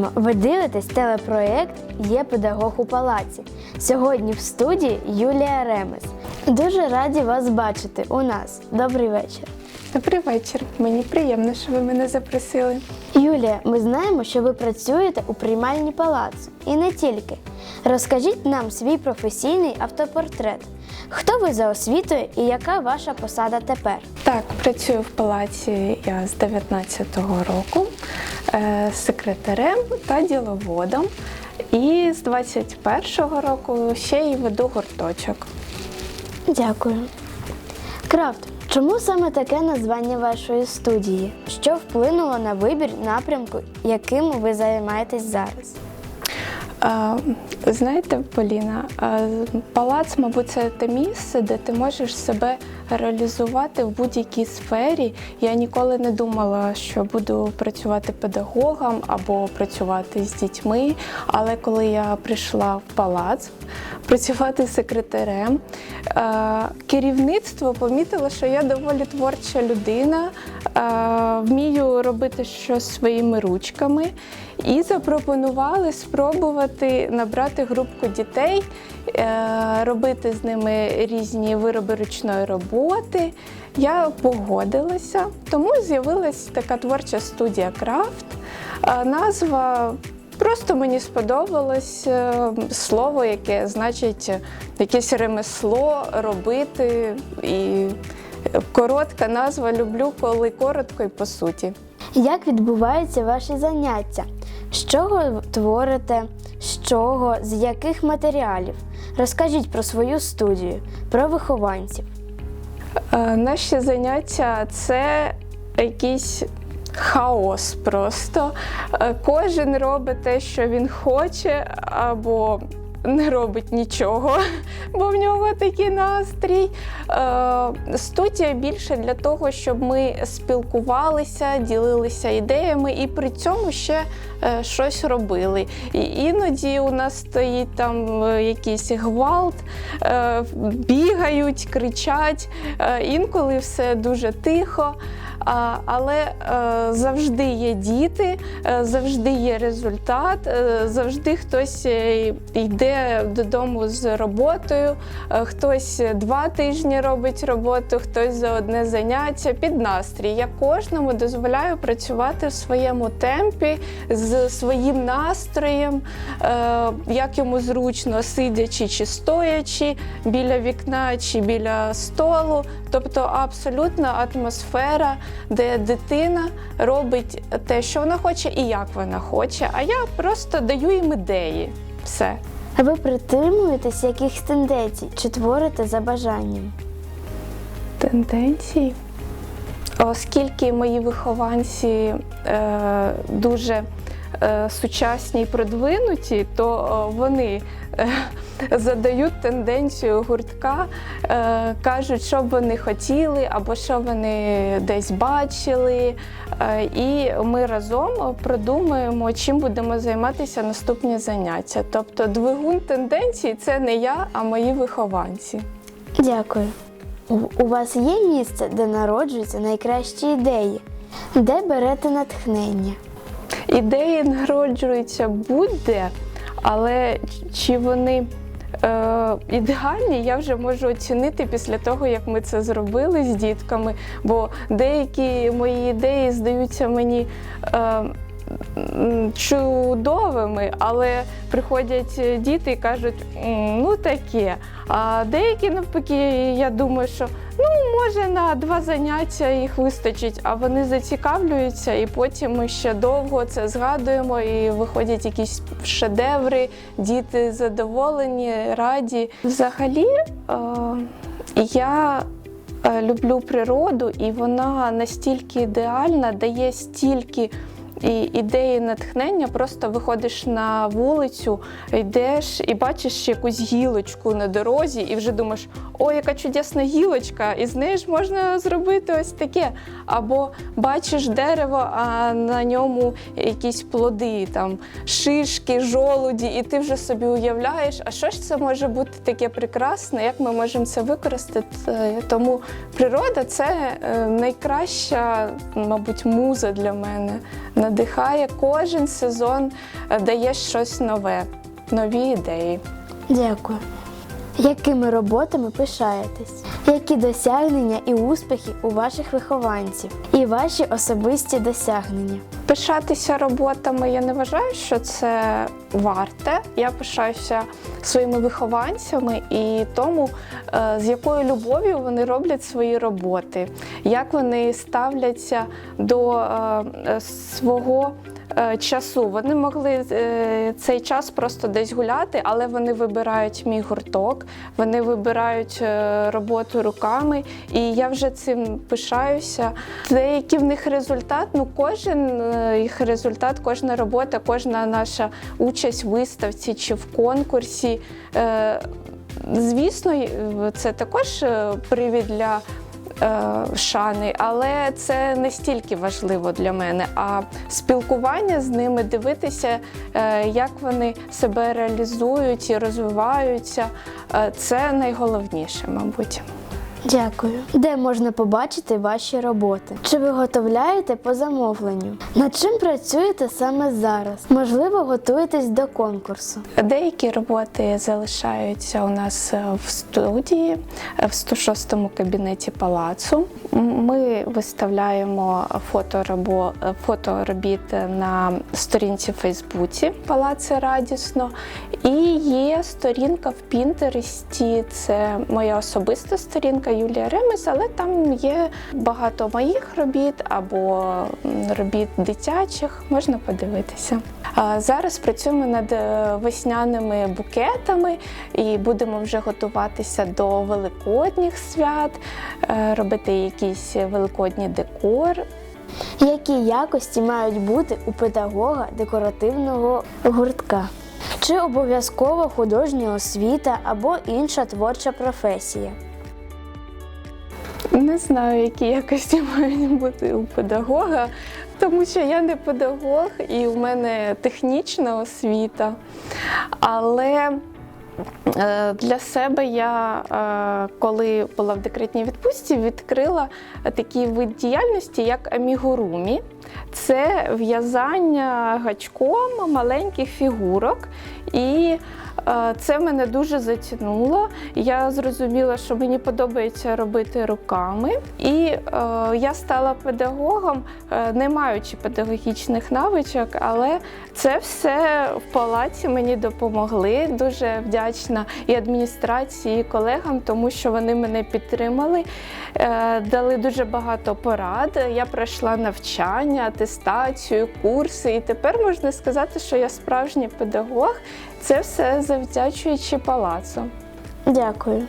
Вітаємо! Ви дивитесь телепроєкт Є педагог у палаці. Сьогодні в студії Юлія Ремес. Дуже раді вас бачити у нас. Добрий вечір. Добрий вечір. Мені приємно, що ви мене запросили. Юлія, ми знаємо, що ви працюєте у приймальні палацу. І не тільки. Розкажіть нам свій професійний автопортрет. Хто ви за освітою і яка ваша посада тепер? Так, працюю в палаці я з 19-го року е, секретарем та діловодом. І з 21-го року ще й веду гурточок. Дякую. Крафт, чому саме таке названня вашої студії? Що вплинуло на вибір напрямку, яким ви займаєтесь зараз? Знаєте, Поліна, палац, мабуть, це те місце, де ти можеш себе реалізувати в будь-якій сфері. Я ніколи не думала, що буду працювати педагогом або працювати з дітьми. Але коли я прийшла в палац працювати секретарем, керівництво помітило, що я доволі творча людина, вмію робити щось своїми ручками. І запропонували спробувати набрати групку дітей, е, робити з ними різні вироби ручної роботи. Я погодилася, тому з'явилась така творча студія Крафт. Е, Назва просто мені сподобалось е, слово, яке значить якесь ремесло робити. І коротка назва люблю, коли коротко і по суті. Як відбуваються ваші заняття? З чого творите? З чого? З яких матеріалів? Розкажіть про свою студію, про вихованців. Е, Наші заняття це якийсь хаос просто. Е, Кожен робить те, що він хоче, або не робить нічого, бо в нього такий настрій. Е, Студія більше для того, щоб ми спілкувалися, ділилися ідеями і при цьому ще е, щось робили. І іноді у нас стоїть там якийсь гвалт, бігають, кричать. Інколи все дуже тихо. Але е, завжди є діти, е, завжди є результат, е, завжди хтось йде додому з роботою, хтось два тижні робить роботу, хтось за одне заняття під настрій. Я кожному дозволяю працювати в своєму темпі з своїм настроєм, як йому зручно, сидячи чи стоячи біля вікна чи біля столу. Тобто абсолютна атмосфера, де дитина робить те, що вона хоче, і як вона хоче. А я просто даю їм ідеї. Все. А ви притримуєтесь якихось тенденцій чи творите за бажанням? Тенденції. Оскільки мої вихованці е, дуже сучасні і продвинуті, то е, вони е, задають тенденцію гуртка, е, кажуть, що б вони хотіли, або що вони десь бачили. Е, і ми разом продумуємо, чим будемо займатися наступні заняття. Тобто двигун тенденцій це не я, а мої вихованці. Дякую. У вас є місце, де народжуються найкращі ідеї? Де берете натхнення? Ідеї народжуються будь-де, але чи вони е, ідеальні, я вже можу оцінити після того, як ми це зробили з дітками. Бо деякі мої ідеї здаються мені. Е, Чудовими, але приходять діти і кажуть, ну таке. А деякі навпаки, я думаю, що ну може на два заняття їх вистачить, а вони зацікавлюються, і потім ми ще довго це згадуємо, і виходять якісь шедеври, діти задоволені, раді. Взагалі, е, я е, люблю природу, і вона настільки ідеальна, дає стільки. І ідеї натхнення, просто виходиш на вулицю, йдеш і бачиш якусь гілочку на дорозі, і вже думаєш, о, яка чудесна гілочка, і з неї ж можна зробити ось таке. Або бачиш дерево, а на ньому якісь плоди, там шишки, жолуді, і ти вже собі уявляєш, а що ж це може бути таке прекрасне, як ми можемо це використати. Тому природа це е, найкраща, мабуть, муза для мене надихає. Кожен сезон е, дає щось нове, нові ідеї. Дякую. Якими роботами пишаєтесь? Які досягнення і успіхи у ваших вихованців? І ваші особисті досягнення? Пишатися роботами я не вважаю, що це варте. Я пишаюся своїми вихованцями і тому, е, з якою любов'ю вони роблять свої роботи, як вони ставляться до е, е, свого. Е, Часу вони могли е, цей час просто десь гуляти, але вони вибирають мій гурток, вони вибирають е, роботу руками, і я вже цим пишаюся. Деякий в них результат. Ну, кожен їх результат, кожна робота, кожна наша участь в виставці чи в конкурсі. Звісно, це також привід для шани, але це не стільки важливо для мене. А спілкування з ними, дивитися, е, як вони себе реалізують і розвиваються, е, це найголовніше, мабуть. Дякую. Де можна побачити ваші роботи? Чи виготовляєте по замовленню? Над чим працюєте саме зараз? Можливо, готуєтесь до конкурсу? Деякі роботи залишаються у нас е, в студії е, в 106-му кабінеті палацу. Ми виставляємо е, фоторобіт на сторінці Фейсбуці Палаци Радісно. І є сторінка в Пінтересті. Це моя особиста сторінка Юлія Ремес, але там є багато моїх робіт або робіт дитячих. Можна подивитися. Зараз працюємо над е, весняними букетами і будемо вже готуватися до великодніх свят, е, робити якийсь великодній декор. Які якості мають бути у педагога декоративного гуртка? Чи обов'язково художня освіта або інша творча професія? Не знаю, які якості мають бути у педагога, тому що я не педагог і в мене технічна освіта. Але е, для себе я, е, коли була в декретній відпустці, відкрила такий вид діяльності, як амігурумі. Це в'язання гачком маленьких фігурок. І це мене дуже затягнуло. Я зрозуміла, що мені подобається робити руками. І е, я стала педагогом, е, не маючи педагогічних навичок, але це все в палаці мені допомогли. Дуже вдячна і адміністрації, і колегам, тому що вони мене підтримали, е, дали дуже багато порад. Я пройшла навчання, атестацію, курси, і тепер можна сказати, що я справжній педагог. Це все завдячуючи палацу. Дякую.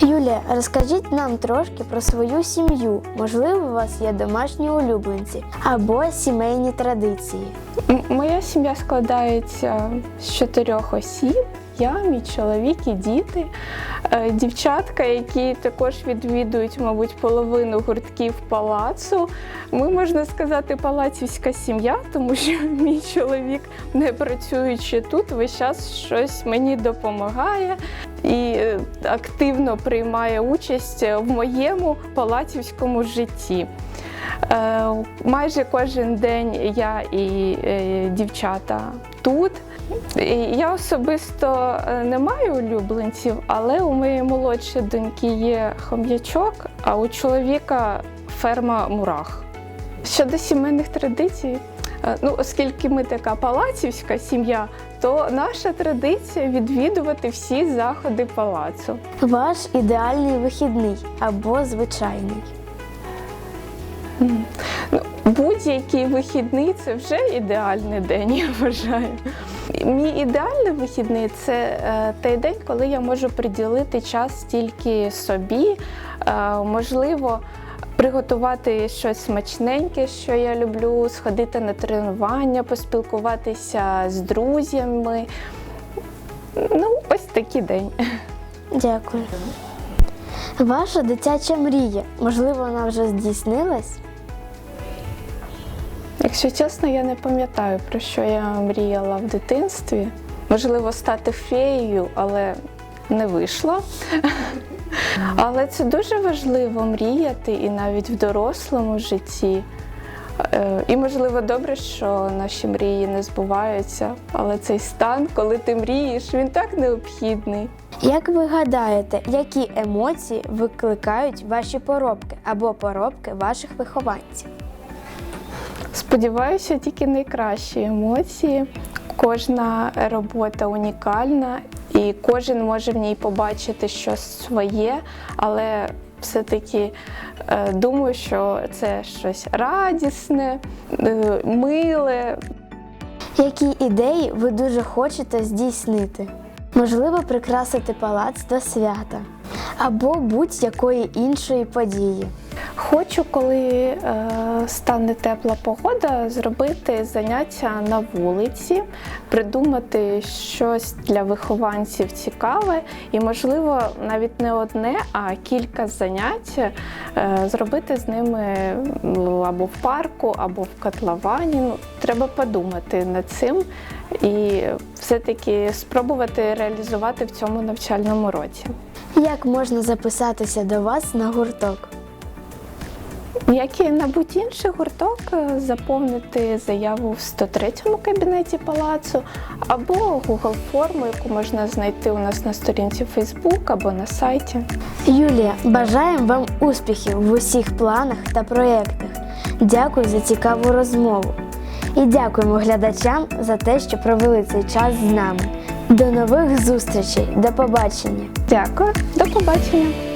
Юлія, розкажіть нам трошки про свою сім'ю. Можливо, у вас є домашні улюбленці або сімейні традиції. М- Моя сім'я складається з чотирьох осіб. Я, мій чоловік і діти, Е, дівчатка, які також відвідують, мабуть, половину гуртків палацу. Ми можна сказати, палацівська сім'я, тому що мій чоловік, не працюючи тут, весь час щось мені допомагає і е, активно приймає участь в моєму палацівському житті. Е, Майже кожен день я і дівчата тут. Я особисто е, не маю улюбленців, але у моєї молодшої доньки є хом'ячок, а у чоловіка ферма мурах. Щодо сімейних традицій, е, ну оскільки ми така палацівська сім'я, то наша традиція відвідувати всі заходи палацу. Ваш ідеальний вихідний або звичайний. Будь-який вихідний це вже ідеальний день, я вважаю. Мій ідеальний вихідний це е, той день, коли я можу приділити час тільки собі, е, можливо, приготувати щось смачненьке, що я люблю, сходити на тренування, поспілкуватися з друзями. Ну, ось такий день. Дякую. Ваша дитяча мрія. Можливо, вона вже здійснилась? Якщо чесно, я не пам'ятаю, про що я мріяла в дитинстві. Можливо, стати феєю, але не вийшло. Але це дуже важливо мріяти і навіть в дорослому житті. Е, І можливо добре, що наші мрії не збуваються, але цей стан, коли ти мрієш, він так необхідний. Як ви гадаєте, які емоції викликають ваші поробки або поробки ваших вихованців? Сподіваюся, тільки найкращі емоції. Кожна робота унікальна, і кожен може в ній побачити щось своє, але все-таки е, думаю, що це щось радісне, е, миле, Які ідеї ви дуже хочете здійснити? Можливо, прикрасити палац до свята або будь-якої іншої події. Хочу, коли е, стане тепла погода, зробити заняття на вулиці, придумати щось для вихованців цікаве, і, можливо, навіть не одне, а кілька занять е, зробити з ними ну, або в парку, або в котловані. Ну, треба подумати над цим і все-таки спробувати реалізувати в цьому навчальному році. Як можна записатися до вас на гурток? Як і на будь-інший гурток, е, заповнити заяву в 103 кабінеті палацу або Google форму, яку можна знайти у нас на сторінці Facebook або на сайті. Юлія, бажаємо вам успіхів в усіх планах та проєктах. Дякую за цікаву розмову. І дякуємо глядачам за те, що провели цей час з нами. До нових зустрічей, до побачення! Дякую, до побачення!